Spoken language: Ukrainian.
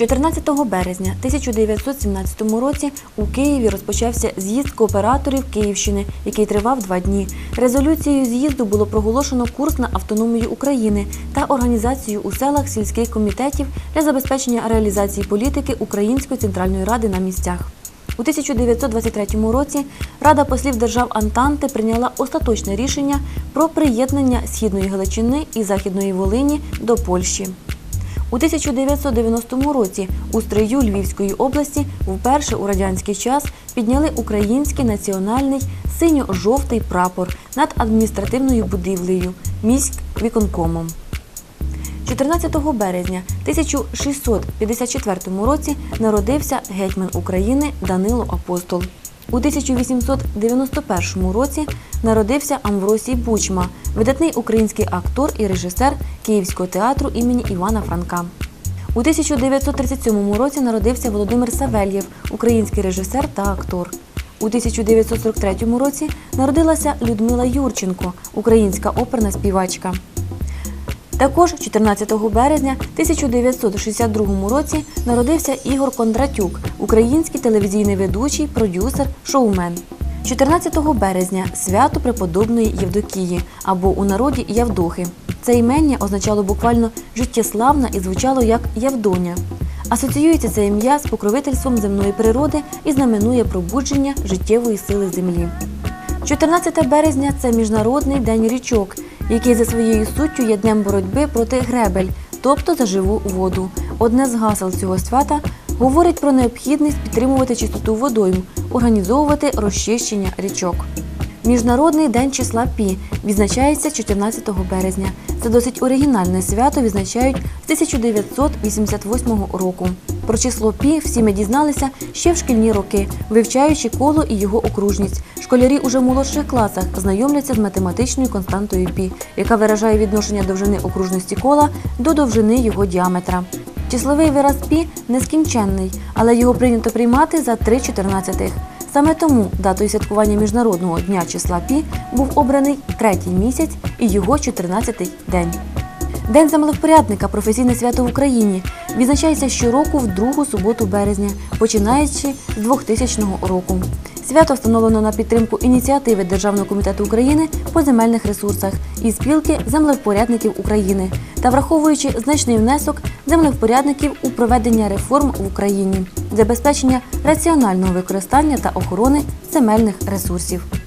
14 березня 1917 році у Києві розпочався з'їзд кооператорів Київщини, який тривав два дні. Резолюцією з'їзду було проголошено курс на автономію України та організацію у селах сільських комітетів для забезпечення реалізації політики Української центральної ради на місцях. У 1923 році Рада послів держав Антанти прийняла остаточне рішення про приєднання Східної Галичини і Західної Волині до Польщі. У 1990 році у стрию Львівської області вперше у радянський час підняли український національний синьо-жовтий прапор над адміністративною будівлею міськвіконкомом. 14 березня 1654 році народився гетьман України Данило Апостол. У 1891 році народився Амвросій Бучма, видатний український актор і режисер Київського театру імені Івана Франка. У 1937 році народився Володимир Савельєв, український режисер та актор. У 1943 році народилася Людмила Юрченко, українська оперна співачка. Також 14 березня 1962 році народився Ігор Кондратюк, український телевізійний ведучий, продюсер, шоумен. 14 березня свято преподобної Євдокії або у народі Явдохи. Це імення означало буквально життєславна і звучало як Явдоня. Асоціюється це ім'я з покровительством земної природи і знаменує пробудження життєвої сили землі. 14 березня це міжнародний день річок, який за своєю суттю є днем боротьби проти гребель, тобто за живу воду. Одне з гасел цього свята говорить про необхідність підтримувати чистоту водойм, організовувати розчищення річок. Міжнародний день числа Пі відзначається 14 березня. Це досить оригінальне свято відзначають з 1988 року. Про число Пі всі ми дізналися ще в шкільні роки, вивчаючи коло і його окружність. Школярі уже в молодших класах знайомляться з математичною константою Пі, яка виражає відношення довжини окружності кола до довжини його діаметра. Числовий вираз пі нескінченний, але його прийнято приймати за 3 чотирнадцятих. Саме тому датою святкування міжнародного дня числа пі був обраний третій місяць і його 14-й день. День землевпорядника професійне свято в Україні відзначається щороку в другу суботу березня, починаючи з 2000 року. Свято встановлено на підтримку ініціативи Державного комітету України по земельних ресурсах і спілки землевпорядників України та враховуючи значний внесок землевпорядників у проведення реформ в Україні, забезпечення раціонального використання та охорони земельних ресурсів.